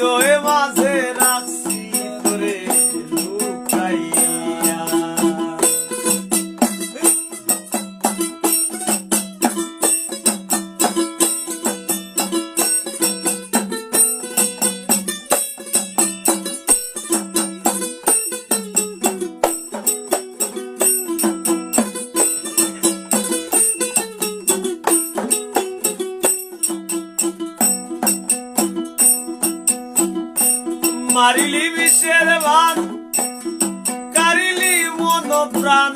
হৃদয়ে মাঝে। মারিলি বিশ্বের ভান কারিলি মন প্রাণ,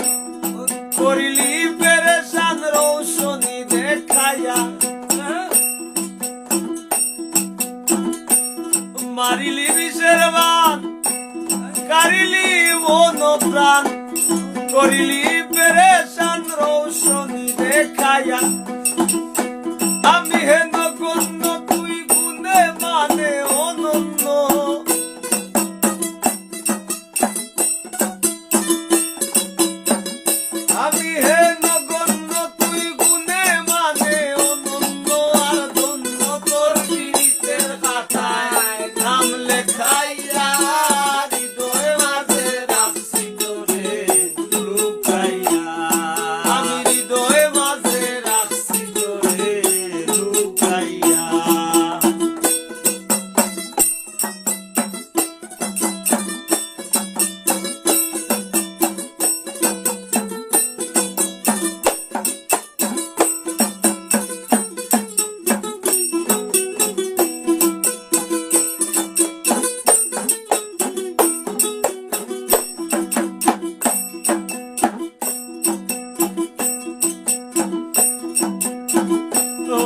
করিলি পেরেশান রৌশনি দেখাইয়া। মারিলি বিশ্বের ভান কারিলি মন প্রাণ, করিলি পেরেশান রৌশনি দেখাইয়া।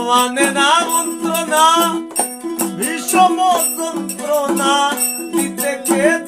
মানে না মন্ত্রণা বিষম যন্ত্রণা দিতে কে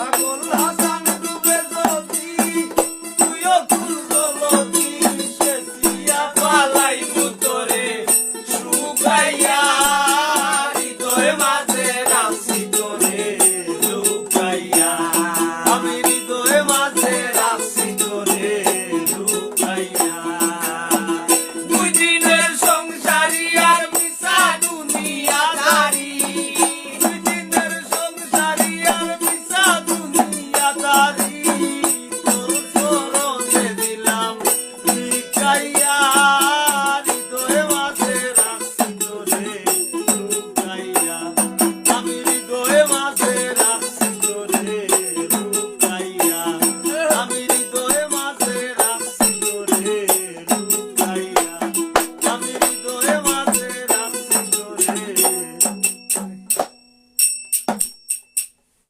Agora